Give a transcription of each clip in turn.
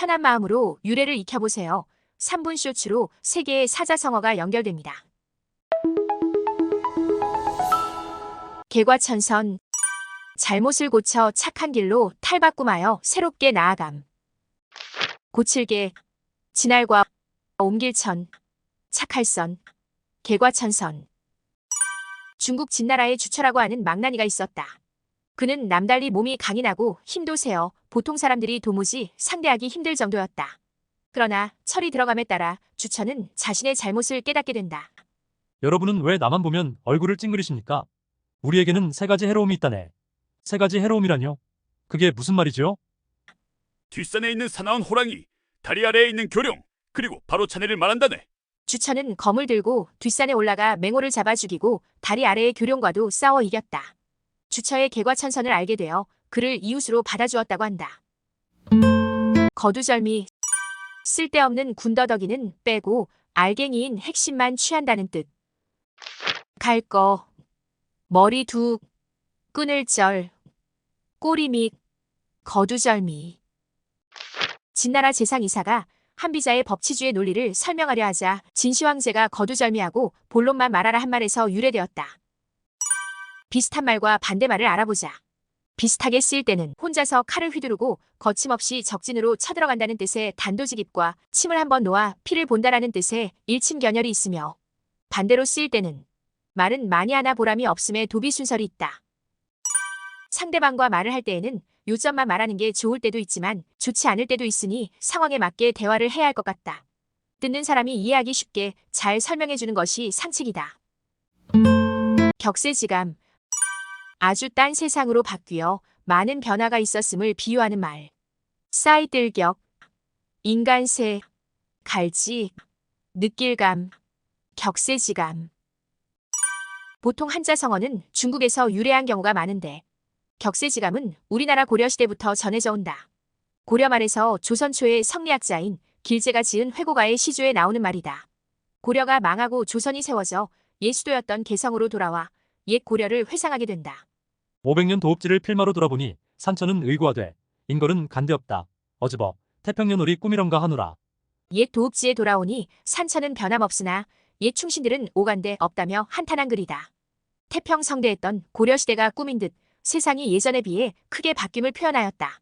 편한 마음으로 유래를 익혀보세요. 3분 쇼츠로 세계의 사자성어가 연결됩니다. 개과천선 잘못을 고쳐 착한 길로 탈바꿈하여 새롭게 나아감. 고칠게 진알과 옮길천 착할선 개과천선 중국 진나라의 주처라고 하는 망나니가 있었다. 그는 남달리 몸이 강인하고 힘도 세어 보통 사람들이 도무지 상대하기 힘들 정도였다. 그러나 철이 들어감에 따라 주처는 자신의 잘못을 깨닫게 된다. 여러분은 왜 나만 보면 얼굴을 찡그리십니까? 우리에게는 세 가지 해로움이 있다네. 세 가지 해로움이라뇨? 그게 무슨 말이죠? 뒷산에 있는 사나운 호랑이, 다리 아래에 있는 교룡, 그리고 바로 자네를 말한다네. 주처는 검을 들고 뒷산에 올라가 맹호를 잡아 죽이고 다리 아래의 교룡과도 싸워 이겼다. 주처의 개과천선을 알게 되어 그를 이웃으로 받아주었다고 한다. 거두절미 쓸데없는 군더더기는 빼고 알갱이인 핵심만 취한다는 뜻. 갈 거, 머리 두, 끊을 절, 꼬리믹, 거두절미. 진나라 재상 이사가 한비자의 법치주의 논리를 설명하려 하자 진시황제가 거두절미하고 본론만 말하라 한 말에서 유래되었다. 비슷한 말과 반대말을 알아보자. 비슷하게 쓰일 때는 혼자서 칼을 휘두르고 거침없이 적진으로 쳐들어간다는 뜻의 단도직입과 침을 한번 놓아 피를 본다라는 뜻의 일침견열이 있으며 반대로 쓰일 때는 말은 많이 하나 보람이 없음의 도비 순설이 있다. 상대방과 말을 할 때에는 요점만 말하는 게 좋을 때도 있지만 좋지 않을 때도 있으니 상황에 맞게 대화를 해야 할 것 같다. 듣는 사람이 이해하기 쉽게 잘 설명해 주는 것이 상책이다. 격세지감. 아주 딴 세상으로 바뀌어 많은 변화가 있었음을 비유하는 말. 싸이들격. 인간세. 갈지. 느낄감. 격세지감. 보통 한자 성어는 중국에서 유래한 경우가 많은데 격세지감은 우리나라 고려시대부터 전해져 온다. 고려 말에서 조선 초의 성리학자인 길제가 지은 회고가의 시조에 나오는 말이다. 고려가 망하고 조선이 세워져 예수도였던 개성으로 돌아와 옛 고려를 회상하게 된다. 500년 도읍지를 필마로 돌아보니 산천은 의고하되 인걸은 간대없다. 어즈버 태평년오리 꿈이런가 하노라. 옛 도읍지에 돌아오니 산천은 변함없으나 옛 충신들은 오간데 없다며 한탄한 글이다. 태평 성대했던 고려시대가 꿈인 듯 세상이 예전에 비해 크게 바뀜을 표현하였다.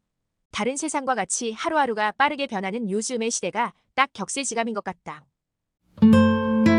다른 세상과 같이 하루하루가 빠르게 변하는 요즘의 시대가 딱 격세지감인 것 같다.